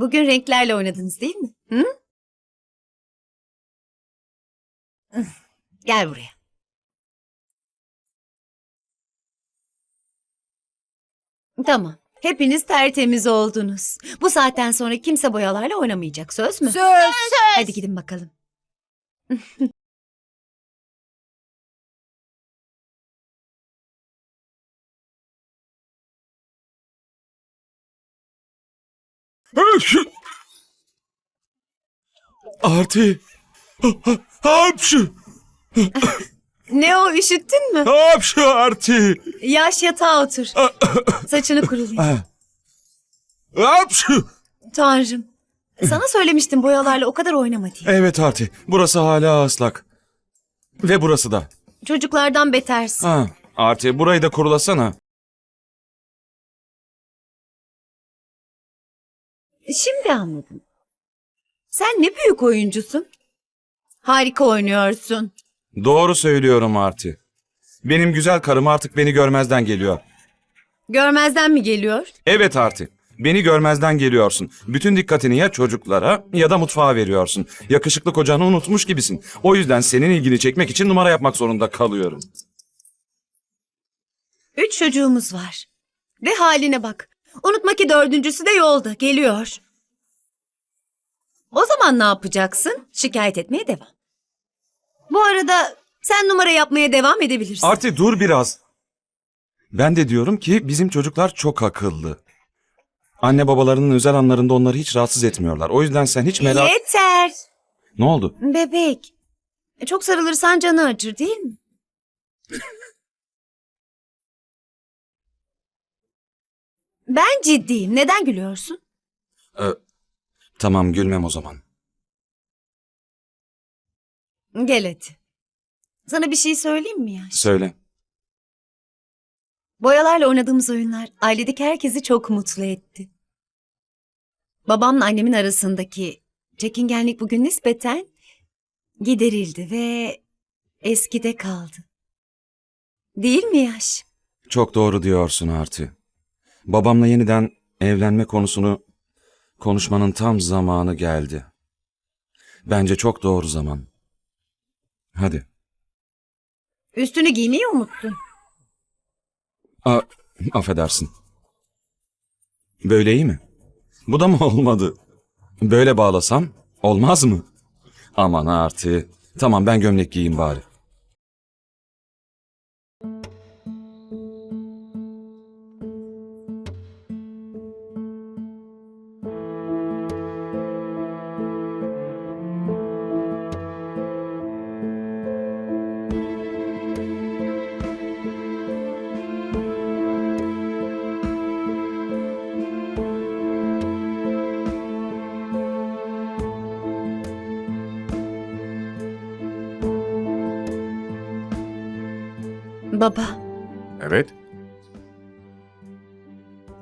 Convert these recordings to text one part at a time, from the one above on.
Bugün renklerle oynadınız değil mi? Hı? Gel buraya. Tamam. Hepiniz tertemiz oldunuz. Bu saatten sonra kimse boyalarla oynamayacak. Söz mü? Söz. Hadi gidin bakalım. Arti. Hapşı. Ne o üşüttün mü? Hapşı Arti. Yaş yatağa otur. Saçını kurulayım. Hapşı. Tanrım. Sana söylemiştim boyalarla o kadar oynama diye. Evet Arti. Burası hala ıslak. Ve burası da. Çocuklardan betersin. Ha. Arti burayı da kurulasana. Şimdi anladım. Sen ne büyük oyuncusun. Harika oynuyorsun. Doğru söylüyorum Arti. Benim güzel karım artık beni görmezden geliyor. Görmezden mi geliyor? Evet Arti. Beni görmezden geliyorsun. Bütün dikkatini ya çocuklara ya da mutfağa veriyorsun. Yakışıklı kocanı unutmuş gibisin. O yüzden senin ilgini çekmek için numara yapmak zorunda kalıyorum. Üç çocuğumuz var. Ve haline bak. Unutma ki dördüncüsü de yolda. Geliyor. O zaman ne yapacaksın? Şikayet etmeye devam. Bu arada sen numara yapmaya devam edebilirsin. Arti dur biraz. Ben de diyorum ki bizim çocuklar çok akıllı. Anne babalarının özel anlarında onları hiç rahatsız etmiyorlar. O yüzden sen hiç merak... Yeter. Ne oldu? Bebek. E, Çok sarılırsan canı acır değil mi? ben ciddiyim. Neden gülüyorsun? Ee, tamam gülmem o zaman. Gel hadi. Sana bir şey söyleyeyim mi ya? Söyle. Boyalarla oynadığımız oyunlar ailedeki herkesi çok mutlu etti. Babamla annemin arasındaki çekingenlik bugün nispeten giderildi ve eskide kaldı. Değil mi Yaş? Çok doğru diyorsun Arti. Babamla yeniden evlenme konusunu konuşmanın tam zamanı geldi. Bence çok doğru zaman. Hadi. Üstünü giymeyi unuttun. A affedersin. Böyle iyi mi? Bu da mı olmadı? Böyle bağlasam olmaz mı? Aman Arti. Tamam ben gömlek giyeyim bari. Baba, Evet,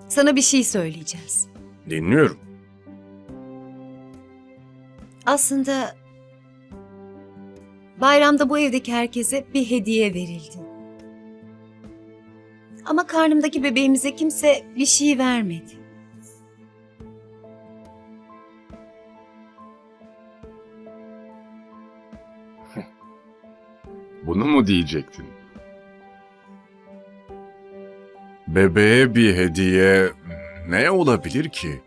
sana bir şey söyleyeceğiz. dinliyorum. Aslında bayramda bu evdeki herkese bir hediye verildi. Ama karnımdaki bebeğimize kimse bir şey vermedi. Bunu mu diyecektin? Bebeğe bir hediye ne olabilir ki?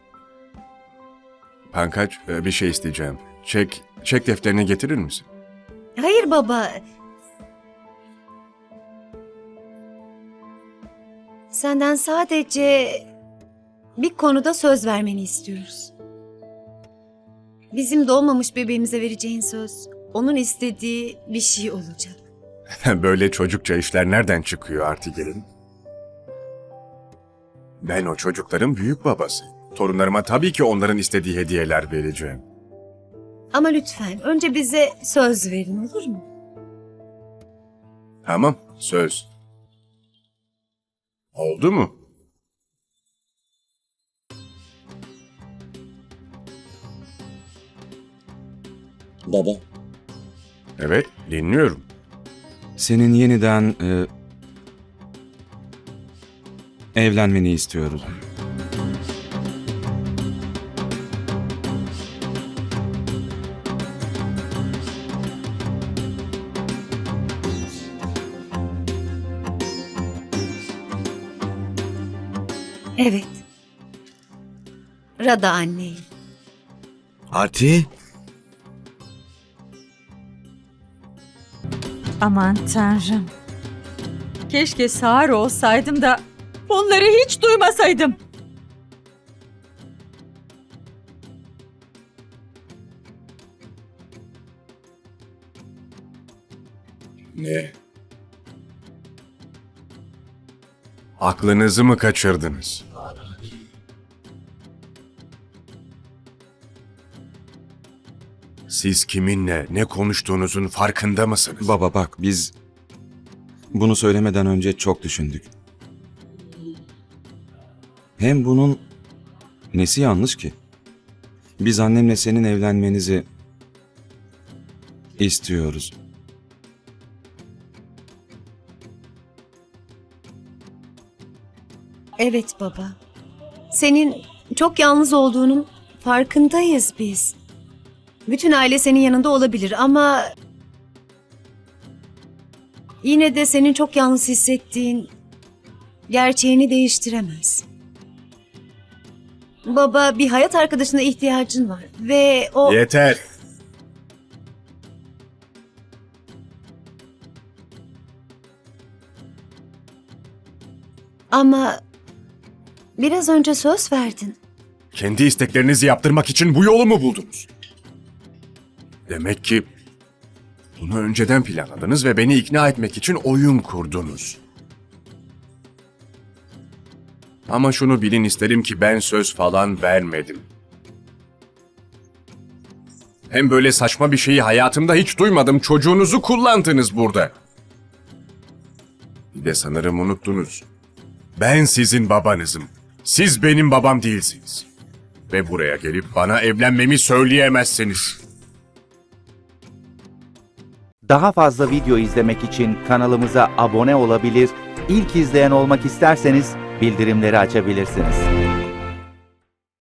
Pankaç e, bir şey isteyeceğim. Çek, çek defterini getirir misin? Hayır baba. Senden sadece bir konuda söz vermeni istiyoruz. Bizim doğmamış bebeğimize vereceğin söz onun istediği bir şey olacak. Böyle çocukça işler nereden çıkıyor artık gelin? Ben o çocukların büyük babasıyım. Torunlarıma tabii ki onların istediği hediyeler vereceğim. Ama lütfen önce bize söz verin olur mu? Tamam, söz. Oldu mu? Baba. Evet, dinliyorum. Senin yeniden e, Evlenmeni istiyorum. Evet. Rada anneyim. Arti? Aman tanrım. Keşke sağır olsaydım da bunları hiç duymasaydım. Ne? Aklınızı mı kaçırdınız? Siz kiminle ne konuştuğunuzun farkında mısınız? Baba bak biz bunu söylemeden önce çok düşündük. Hem bunun nesi yanlış ki? Biz annemle senin evlenmenizi istiyoruz. Evet baba. Senin çok yalnız olduğunun farkındayız biz. Bütün aile senin yanında olabilir ama yine de senin çok yalnız hissettiğin gerçeğini değiştiremez. Baba bir hayat arkadaşına ihtiyacın var ve o Yeter. ama biraz önce söz verdin. Kendi isteklerinizi yaptırmak için bu yolu mu buldunuz? Demek ki bunu önceden planladınız ve beni ikna etmek için oyun kurdunuz. Ama şunu bilin isterim ki ben söz falan vermedim. Hem böyle saçma bir şeyi hayatımda hiç duymadım. Çocuğunuzu kullandınız burada. Bir de sanırım unuttunuz. Ben sizin babanızım. Siz benim babam değilsiniz. Ve buraya gelip bana evlenmemi söyleyemezsiniz. Daha fazla video izlemek için kanalımıza abone olabilir, ilk izleyen olmak isterseniz bildirimleri açabilirsiniz.